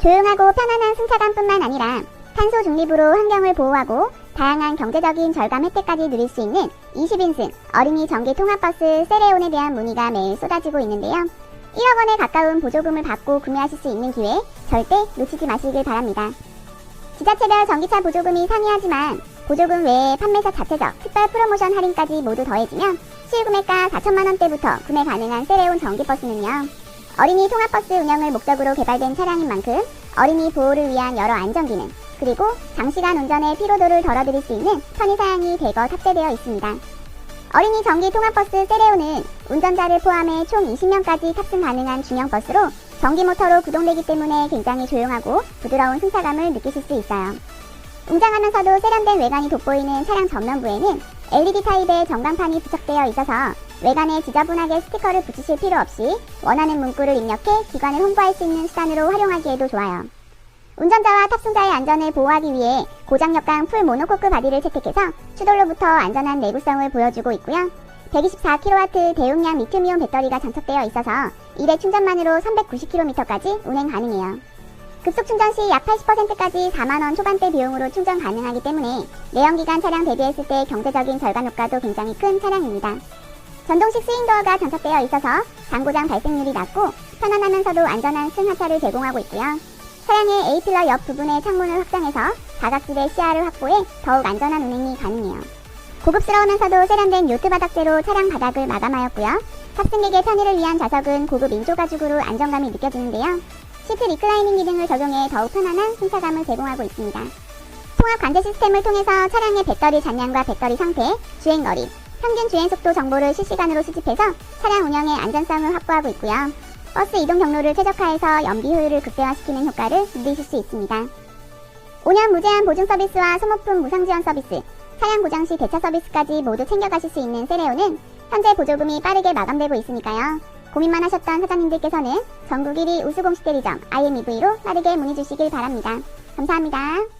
조용하고 편안한 승차감뿐만 아니라 탄소 중립으로 환경을 보호하고 다양한 경제적인 절감 혜택까지 누릴 수 있는 20인승 어린이 전기 통합버스 세레온에 대한 문의가 매일 쏟아지고 있는데요. 1억 원에 가까운 보조금을 받고 구매하실 수 있는 기회 절대 놓치지 마시길 바랍니다. 지자체별 전기차 보조금이 상이하지만 보조금 외에 판매사 자체적 특별 프로모션 할인까지 모두 더해지면 실구매가 4천만 원대부터 구매 가능한 세레온 전기버스는요. 어린이 통합버스 운영을 목적으로 개발된 차량인 만큼 어린이 보호를 위한 여러 안전기능 그리고 장시간 운전의 피로도를 덜어드릴 수 있는 편의사양이 대거 탑재되어 있습니다. 어린이 전기 통합버스 세레오는 운전자를 포함해 총 20명까지 탑승 가능한 중형 버스로 전기 모터로 구동되기 때문에 굉장히 조용하고 부드러운 승차감을 느끼실 수 있어요. 웅장하면서도 세련된 외관이 돋보이는 차량 전면부에는 LED 타입의 전광판이 부착되어 있어서 외관에 지저분하게 스티커를 붙이실 필요 없이 원하는 문구를 입력해 기관을 홍보할 수 있는 수단으로 활용하기에도 좋아요. 운전자와 탑승자의 안전을 보호하기 위해 고장역강 풀 모노코크 바디를 채택해서 추돌로부터 안전한 내구성을 보여주고 있고요. 124kW 대용량 리튬이온 배터리가 장착되어 있어서 1회 충전만으로 390km까지 운행 가능해요. 급속 충전 시 약 80%까지 4만원 초반대 비용으로 충전 가능하기 때문에 내연기관 차량 대비했을 때 경제적인 절감 효과도 굉장히 큰 차량입니다. 전동식 스윙도어가 장착되어 있어서 장고장 발생률이 낮고 편안하면서도 안전한 승 하차를 제공하고 있고요. 차량의 A필러 옆 부분의 창문을 확장해서 사각지대 시야를 확보해 더욱 안전한 운행이 가능해요. 고급스러우면서도 세련된 요트 바닥재로 차량 바닥을 마감하였고요. 탑승객의 편의를 위한 좌석은 고급 인조 가죽으로 안정감이 느껴지는데요. 시트 리클라이닝 기능을 적용해 더욱 편안한 승차감을 제공하고 있습니다. 통합 관제 시스템을 통해서 차량의 배터리 잔량과 배터리 상태, 주행 거리, 평균 주행 속도 정보를 실시간으로 수집해서 차량 운영의 안전성을 확보하고 있고요. 버스 이동 경로를 최적화해서 연비 효율을 극대화시키는 효과를 누리실 수 있습니다. 5년 무제한 보증 서비스와 소모품 무상 지원 서비스, 차량 고장 시 대차 서비스까지 모두 챙겨가실 수 있는 세레오는 현재 보조금이 빠르게 마감되고 있으니까요. 고민만 하셨던 사장님들께서는 전국 1위 우수공식 대리점 IMEV로 빠르게 문의 주시길 바랍니다. 감사합니다.